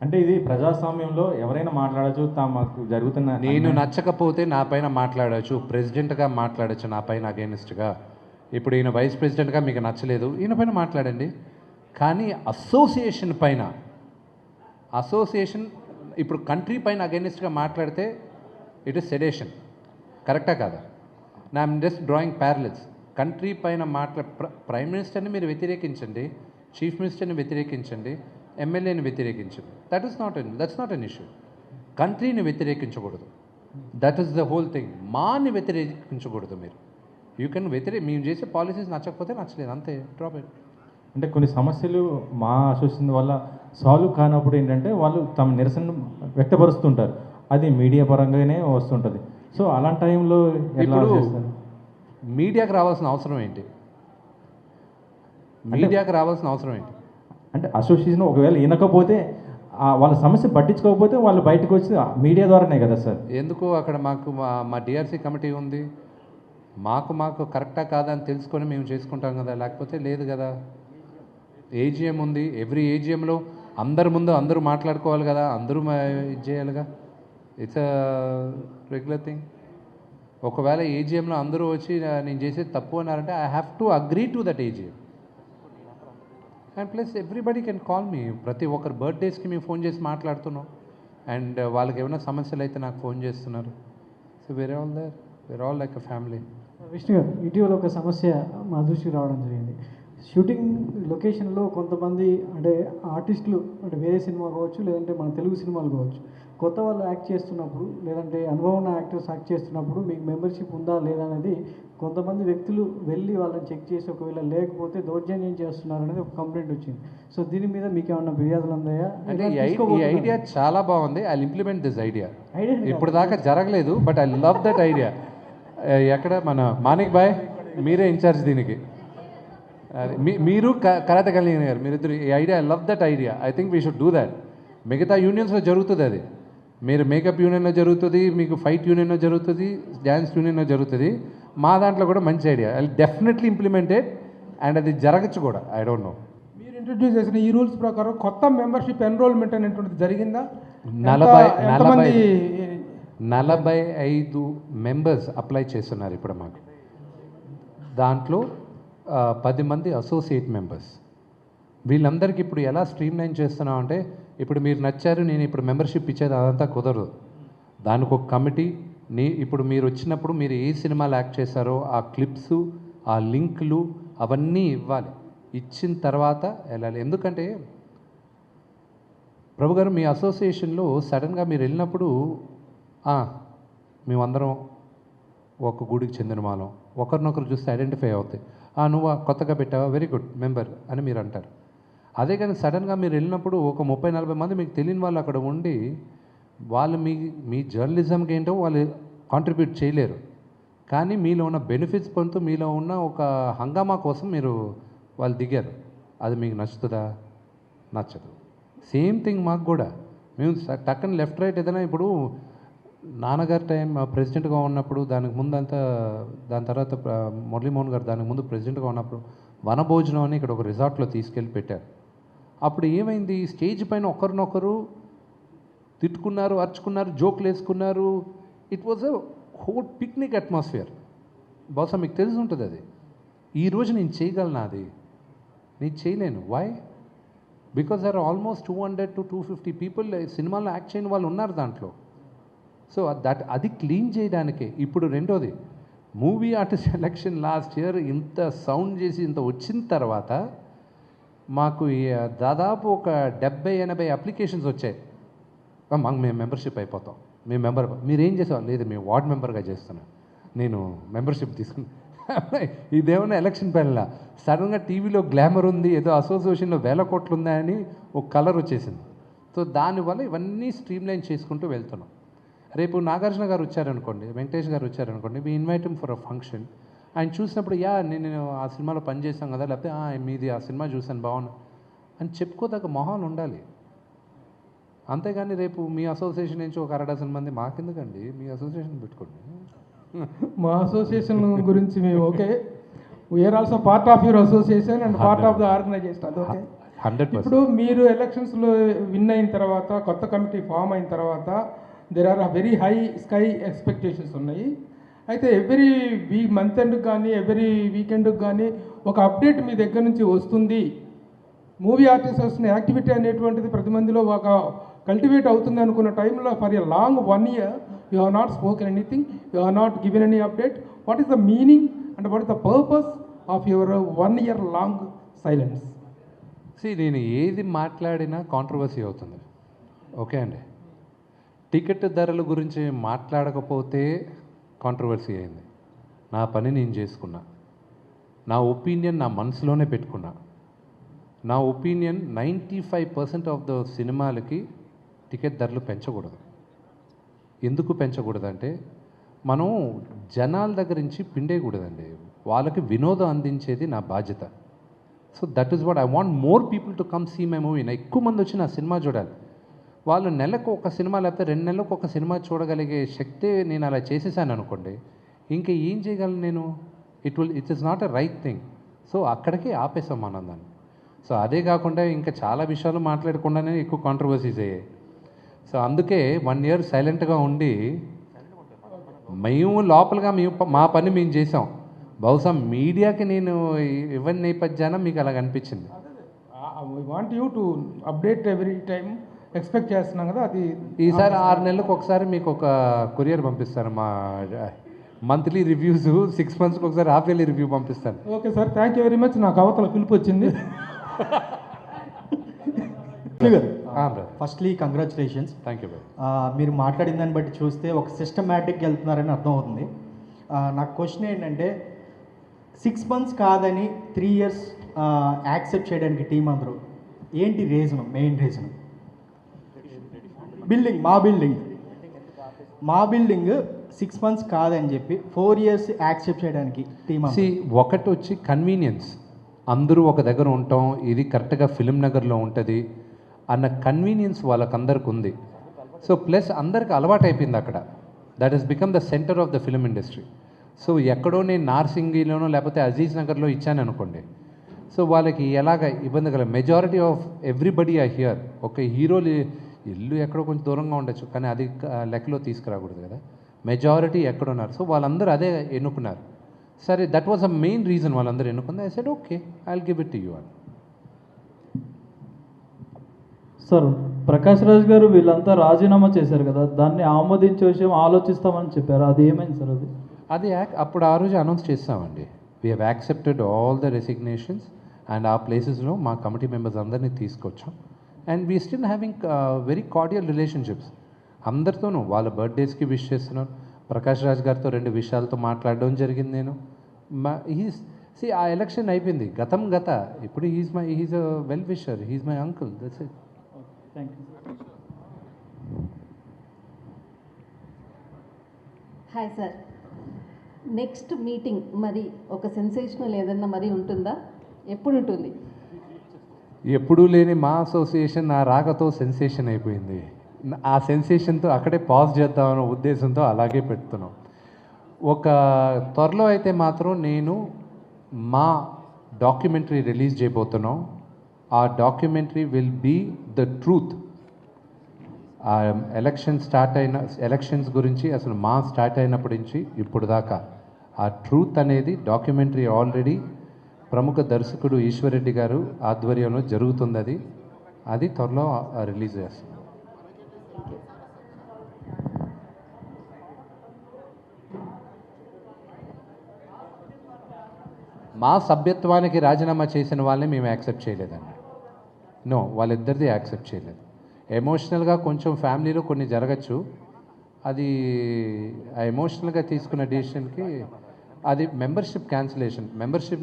అంటే ఇది ప్రజాస్వామ్యంలో ఎవరైనా మాట్లాడచ్చు తమకు జరుగుతున్న నేను నచ్చకపోతే నా పైన మాట్లాడచ్చు ప్రెసిడెంట్గా మాట్లాడచ్చు నా పైన అగేనిస్ట్గా. ఇప్పుడు ఈయన వైస్ ప్రెసిడెంట్గా మీకు నచ్చలేదు ఈయన పైన మాట్లాడండి. కానీ అసోసియేషన్ పైన అసోసియేషన్ ఇప్పుడు కంట్రీ పైన అగేనిస్ట్గా మాట్లాడితే ఇట్ ఇస్ సెడేషన్ కరెక్టా కాదా? నా జస్ట్ డ్రాయింగ్ ప్యారలెస్ కంట్రీ పైన మాట్లా ప్ర- ప్రైమ్ మినిస్టర్ని మీరు వ్యతిరేకించండి చీఫ్ మినిస్టర్ని వ్యతిరేకించండి ఎమ్మెల్యేని వ్యతిరేకించండి that is not an that's not an issue కంట్రీని వ్యతిరేకించకూడదు. That is the whole thing మాని వ్యతిరేకించకూడదు మీరు. యూ కెన్ వ్యతిరే మేము చేసే పాలసీస్ నచ్చకపోతే నచ్చలేదు. అంతే డ్రాప్ ఇట్ అంటే కొన్ని సమస్యలు మా అసోసియేషన్ వల్ల సాల్వ్ కానప్పుడు ఏంటంటే వాళ్ళు తమ నిరసన వ్యక్తపరుస్తుంటారు. అది మీడియా పరంగానే వస్తుంటుంది. సో అలాంటి టైంలో ఇప్పుడు మీడియాకి రావాల్సిన అవసరం ఏంటి? మీడియాకి రావాల్సిన అవసరం ఏంటి? అంటే అసోసియేషన్ ఒకవేళ వినకపోతే వాళ్ళ సమస్య పట్టించుకోకపోతే వాళ్ళు బయటకు వచ్చి మీడియా ద్వారానే కదా సార్. ఎందుకు అక్కడ మాకు మా మా డిఆర్సీ కమిటీ ఉంది? మాకు మాకు కరెక్టా కాదా అని తెలుసుకొని మేము చేసుకుంటాం కదా లేకపోతే లేదు కదా? ఏజిఎం ఉంది. ఎవ్రీ ఏజిఎంలో అందరి ముందు అందరూ మాట్లాడుకోవాలి కదా అందరూ ఇది చేయాలిగా. ఇట్స్ రెగ్యులర్ థింగ్ ఒకవేళ ఏజిఎంలో అందరూ వచ్చి నేను చేసేది తప్పు అన్నారంటే I have to agree to that AGM and plus everybody can call me ప్రతి ఒక్కరు బర్త్డేస్కి మేము ఫోన్ చేసి మాట్లాడుతున్నాం. అండ్ uh, వాళ్ళకి ఏమైనా సమస్యలు అయితే నాకు ఫోన్ చేస్తున్నారు. సో వేరే all there were all like a family Vishnu garu ఇటీవల ఒక సమస్య మా దృష్టికి రావడం జరిగింది. షూటింగ్ లొకేషన్లో కొంతమంది అంటే ఆర్టిస్టులు అంటే వేరే సినిమా కావచ్చు లేదంటే మన తెలుగు సినిమాలు కావచ్చు కొత్త వాళ్ళు యాక్ట్ చేస్తున్నప్పుడు లేదంటే అనుభవం ఉన్న యాక్టర్స్ యాక్ట్ చేస్తున్నప్పుడు మీకు మెంబర్షిప్ ఉందా లేదా అనేది కొంతమంది వ్యక్తులు వెళ్ళి వాళ్ళని చెక్ చేసి ఒకవేళ లేకపోతే దౌర్జన్యం చేస్తున్నారు అనేది ఒక కంప్లైంట్ వచ్చింది. సో దీని మీద మీకు ఏమన్నా ఫిర్యాదులు ఉన్నాయా అంటే ఈ? ఐడియా చాలా బాగుంది. I implement this idea. Idea ఇప్పుడు దాకా జరగలేదు but I love that idea. ఎక్కడ? మన మానిక్ బాయ్ మీరే ఇన్ఛార్జ్ దీనికి. మీరు కరాటే కలిగిన గారు మీరిద్దరు ఈ idea I love that idea I think we should do that మిగతా యూనియన్స్లో జరుగుతుంది అది. మీరు మేకప్ యూనియన్లో జరుగుతుంది మీకు ఫైట్ యూనియన్లో జరుగుతుంది డ్యాన్స్ యూనియన్లో జరుగుతుంది. మా దాంట్లో కూడా మంచి idea I definitely implemented and అది జరగచ్చు కూడా. ఐ డోంట్ నో మీరు ఇంట్రడ్యూస్ చేసిన ఈ రూల్స్ ప్రకారం కొత్త మెంబర్షిప్ ఎన్రోల్మెంట్ అనేటువంటిది జరిగిందా? నలభై- ఎంతమంది నలభై ఐదు మెంబర్స్ అప్లై చేస్తున్నారు ఇప్పుడు మాకు. దాంట్లో పది మంది అసోసియేట్ మెంబర్స్ వీళ్ళందరికీ ఇప్పుడు ఎలా స్ట్రీమ్ లైన్ చేస్తున్నాం అంటే ఇప్పుడు మీరు నచ్చారు నేను ఇప్పుడు మెంబర్షిప్ ఇచ్చేది అదంతా కుదరదు. దానికి ఒక కమిటీ నీ ఇప్పుడు మీరు వచ్చినప్పుడు మీరు ఏ సినిమాలు యాక్ట్ చేశారో ఆ క్లిప్స్ ఆ లింకులు అవన్నీ ఇవ్వాలి. ఇచ్చిన తర్వాత వెళ్ళాలి. ఎందుకంటే ప్రభు గారు మీ అసోసియేషన్లో సడన్గా మీరు వెళ్ళినప్పుడు మేమందరం ఒక గుడికి చెందిన వాళ్ళం. ఒకరినొకరు చూస్తే ఐడెంటిఫై అవుతాయి. నువ్వు కొత్తగా పెట్టావా? వెరీ గుడ్ మెంబర్ అని మీరు అంటారు. అదే కానీ సడన్గా మీరు వెళ్ళినప్పుడు ఒక ముప్పై నలభై మంది మీకు తెలియని వాళ్ళు అక్కడ ఉండి వాళ్ళు మీ మీ జర్నలిజంకి ఏంటో వాళ్ళు కాంట్రిబ్యూట్ చేయలేరు. కానీ మీలో ఉన్న బెనిఫిట్స్ పొందుతూ మీలో ఉన్న ఒక హంగామా కోసం మీరు వాళ్ళు దిగారు. అది మీకు నచ్చుతుందా? నచ్చదు. సేమ్ థింగ్ మాకు కూడా. మేము స- టక్కన లెఫ్ట్ రైట్ ఏదైనా ఇప్పుడు నాన్నగారి టైం ప్రెసిడెంట్గా ఉన్నప్పుడు దానికి ముందంతా దాని తర్వాత మురళీమోహన్ గారు దానికి ముందు ప్రెసిడెంట్గా ఉన్నప్పుడు వనభోజనం అని ఇక్కడ ఒక రిసార్ట్లో తీసుకెళ్ళి పెట్టారు. అప్పుడు ఏమైంది? స్టేజ్ పైన ఒకరినొకరు తిట్టుకున్నారు అరుచుకున్నారు జోకులు వేసుకున్నారు. It was a whole picnic atmosphere బహుశా మీకు తెలిసి ఉంటుంది అది. ఈరోజు నేను చేయగలను అది? నేను చేయలేను. Why because are almost two hundred to two fifty people సినిమాలో యాక్ట్ చేయని వాళ్ళు ఉన్నారు దాంట్లో. సో దట్ అది క్లీన్ చేయడానికే. ఇప్పుడు రెండోది movie artist election last year ఇంత సౌండ్ చేసి ఇంత వచ్చిన తర్వాత మాకు ఈ దాదాపు ఒక డెబ్బై ఎనభై అప్లికేషన్స్ వచ్చాయి. మాకు మేము మెంబర్షిప్ అయిపోతాం. మేము మెంబర్ మీరేం చేసాం లేదు మేము వార్డ్ మెంబర్గా చేస్తున్నాం. నేను మెంబర్షిప్ తీసుకున్నా. ఇదేమన్నా ఎలక్షన్ పనిలా సడన్గా టీవీలో గ్లామర్ ఉంది ఏదో అసోసియేషన్లో వేల కోట్లు ఉన్నాయని ఒక కలర్ వచ్చేసింది. సో దానివల్ల ఇవన్నీ స్ట్రీమ్ లైన్ చేసుకుంటూ వెళ్తున్నాం. రేపు నాగార్జున గారు వచ్చారనుకోండి వెంకటేష్ గారు వచ్చారనుకోండి మీ ఇన్వైట్ ఫర్ అ ఫంక్షన్ ఆయన చూసినప్పుడు యా నేను ఆ సినిమాలో పనిచేస్తాం కదా లేకపోతే "ఆ, మీది ఆ సినిమా చూశాను బాగున్నా అని చెప్పుకోదగ్గ మొహాలు ఉండాలి. అంతేగాని రేపు మీ అసోసియేషన్ నుంచి ఒక అరడజన్ మంది మాకెందుకండి? మీ అసోసియేషన్ పెట్టుకోండి. మా అసోసియేషన్ గురించి మేము okay. We are also part of your association and part of the organization అది ఓకే. హండ్రెడ్ ఇప్పుడు మీరు ఎలక్షన్స్లో విన్ అయిన తర్వాత కొత్త కమిటీ ఫామ్ అయిన తర్వాత there are very high sky expectations ఉన్నాయి. అయితే ఎవ్రీ వీ మంత్ ఎండ్కి కానీ ఎవ్రీ వీకెండ్కి కానీ ఒక అప్డేట్ మీ దగ్గర నుంచి వస్తుంది. మూవీ ఆర్టిస్ట్ వస్తున్న యాక్టివిటీ అనేటువంటిది ప్రతి మందిలో ఒక కల్టివేట్ అవుతుంది అనుకున్న టైంలో for a long one year you have not spoken anything you have not given any update what is the meaning and what is the purpose of your one year long silence C నేను ఏది మాట్లాడినా controversy అవుతుంది. Okay అండి? Ticket ధరల గురించి మాట్లాడకపోతే controversy అయింది. నా పని నేను చేసుకున్నా. నా ఒపీనియన్ నా మనసులోనే పెట్టుకున్నా. నా opinion ninety five percent of the సినిమాలకి టికెట్ ధరలు పెంచకూడదు. ఎందుకు పెంచకూడదంటే మనం జనాల దగ్గర నుంచి పిండేయకూడదండి. వాళ్ళకి వినోదం అందించేది నా బాధ్యత. So that is what I want more people to come see my movie నా ఎక్కువ మంది వచ్చి నా సినిమా చూడాలి. వాళ్ళు నెలకు ఒక సినిమా లేకపోతే రెండు నెలలకు ఒక సినిమా చూడగలిగే శక్తి నేను అలా చేసేసాను అనుకోండి ఇంకా ఏం చేయగలను నేను? It will it is not a right thing so అక్కడికి ఆపేసాం మనం దాన్ని సో అదే కాకుండా ఇంకా చాలా విషయాలు మాట్లాడకుండానే ఎక్కువ కాంట్రవర్సీస్ అయ్యాయి. సో అందుకే వన్ ఇయర్ సైలెంట్గా ఉండి మేము లోపలగా మేము మా పని మేము చేసాం బహుశా మీడియాకి నేను ఇవ్వని నేపథ్యాన మీకు అలాగ అనిపించింది. Want you to update every time expect చేస్తున్నాం కదా అది ఈసారి ఆరు నెలలకు ఒకసారి మీకు ఒక కొరియర్ పంపిస్తాను మా మంత్లీ రివ్యూస్ సిక్స్ మంత్స్కి ఒకసారి హాఫ్ ఇయర్లీ రివ్యూ పంపిస్తాను. Okay sir thank you very much నాకు అవతల పిలుపు వచ్చింది. ఫస్ట్లీ కంగ్రాచులేషన్స్ థ్యాంక్ యూ మీరు మాట్లాడిన దాన్ని బట్టి చూస్తే ఒక సిస్టమేటిక్ వెళ్తున్నారని అర్థం అవుతుంది నాకు క్వశ్చన్ ఏంటంటే సిక్స్ మంత్స్ కాదని త్రీ ఇయర్స్ యాక్సెప్ట్ చేయడానికి టీం అందరూ ఏంటి రీజన్ మెయిన్ రీజన్ బిల్డింగ్ మా బిల్డింగ్. మా బిల్డింగ్ సిక్స్ మంత్స్ కాదని చెప్పి ఫోర్ ఇయర్స్ యాక్సెప్ట్ చేయడానికి టీమ్ ఒకటి వచ్చి కన్వీనియన్స్ అందరూ ఒక దగ్గర ఉంటాం ఇది కరెక్ట్గా ఫిలిం నగర్లో ఉంటుంది అన్న కన్వీనియన్స్ వాళ్ళకందరికి ఉంది. సో ప్లస్ అందరికి అలవాటు అయిపోయింది అక్కడ. That is become the centre of the film industry so ఎక్కడో నేను నార్సింగిలోనో లేకపోతే అజీజ్ నగర్లో ఇచ్చాను అనుకోండి. సో వాళ్ళకి ఎలాగ ఇబ్బంది కల majority of everybody I hear ఒక హీరోలు ఇల్లు ఎక్కడో కొంచెం దూరంగా ఉండొచ్చు కానీ అది లెక్కలో తీసుకురాకూడదు కదా. మెజారిటీ ఎక్కడున్నారు. సో వాళ్ళందరూ అదే ఎన్నుకున్నారు. సరే that was a main reason వాళ్ళందరూ ఎన్నుకుంది. I said okay I give it to you అని. సార్ ప్రకాష్ రాజ్ గారు వీళ్ళంతా రాజీనామా చేశారు కదా దాన్ని ఆమోదించే విషయం ఆలోచిస్తామని చెప్పారు. అది ఏమైంది సార్ అది? అది అప్పుడు ఆ రోజు అనౌన్స్ చేస్తామండి. We have accepted all the resignations and ఆ ప్లేసెస్లో మా కమిటీ మెంబర్స్ అందరినీ తీసుకొచ్చాం. And we still having very cordial relationships అందరితోనూ వాళ్ళ బర్త్డేస్కి విష్ చేస్తున్నాను. ప్రకాష్ రాజ్ గారితో రెండు విషయాలతో మాట్లాడడం జరిగింది నేను. మా హీస్ సి ఆ ఎలక్షన్ అయిపోయింది. గతం గత. ఇప్పుడు he's my he's a well wisher he's my uncle that's it thank you hi sir next meeting మరి ఒక సెన్సేషనల్ ఏదన్నా మరి ఉంటుందా? ఎప్పుడు ఉంటుంది ఎప్పుడూ లేని మా అసోసియేషన్ నా రాకతో సెన్సేషన్ అయిపోయింది. ఆ సెన్సేషన్తో అక్కడే పాజ్ చేద్దామన్న ఉద్దేశంతో అలాగే పెడుతున్నాం. ఒక త్వరలో అయితే మాత్రం నేను మా డాక్యుమెంటరీ రిలీజ్ చేయబోతున్నాం. ఆ documentary will be the truth. ఆ ఎలక్షన్ స్టార్ట్ అయిన ఎలక్షన్స్ గురించి అసలు మా స్టార్ట్ అయినప్పటి నుంచి ఇప్పుడు దాకా ఆ ట్రూత్ అనేది డాక్యుమెంటరీ ఆల్రెడీ ప్రముఖ దర్శకుడు ఈశ్వరెడ్డి గారు ఆధ్వర్యంలో జరుగుతుంది అది అది త్వరలో రిలీజ్ చేస్తాం. మా సభ్యత్వానికి రాజీనామా చేసిన వాళ్ళని మేము యాక్సెప్ట్ చేయలేదండి. నో వాళ్ళిద్దరిది యాక్సెప్ట్ చేయలేదు. ఎమోషనల్గా కొంచెం ఫ్యామిలీలో కొన్ని జరగచ్చు. అది ఆ ఎమోషనల్గా తీసుకున్న డిసిషన్కి అది మెంబర్షిప్ క్యాన్సిలేషన్. మెంబర్షిప్